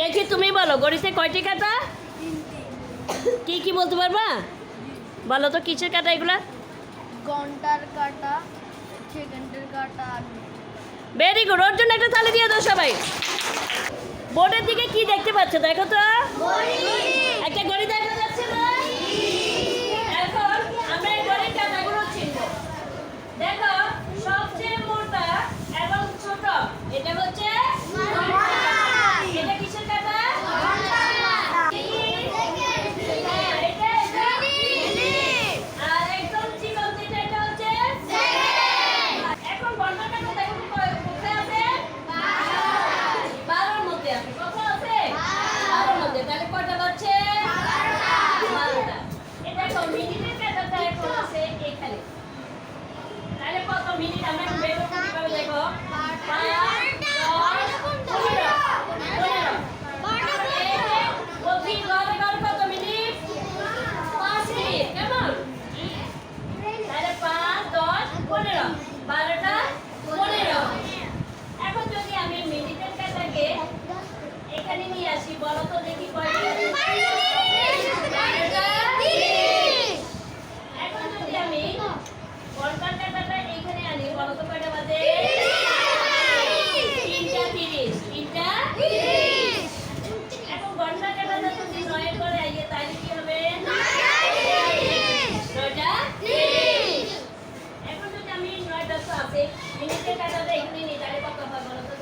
দেখি তুমি বলো গড়িতে কয়টি কাটা? কি কি বলতে পারবা? বলো তো কিসের কাটা এগুলো? ঘণ্টার কাটা সেকেন্ডের কাটা ভেরি গুড ওর জন্য একটা তালি দিয়ে দাও সবাই। বোর্ডের দিকে কি দেখতে পাচ্ছ দেখো তো। এখানে তাহলে কত মিনিট আমরা বের করতে কীভাবে দেখো? বারোটা পনেরো। এখন যদি আমি মিনিটের কাটাকে এখানে নিয়ে আসি, বলো তো দেখি কয়টা। এখন যদি আমি নয়টা তো আছে মিনিটের কাটাটা এখানে নিই তাহলে কত হয় বলো তো দেখি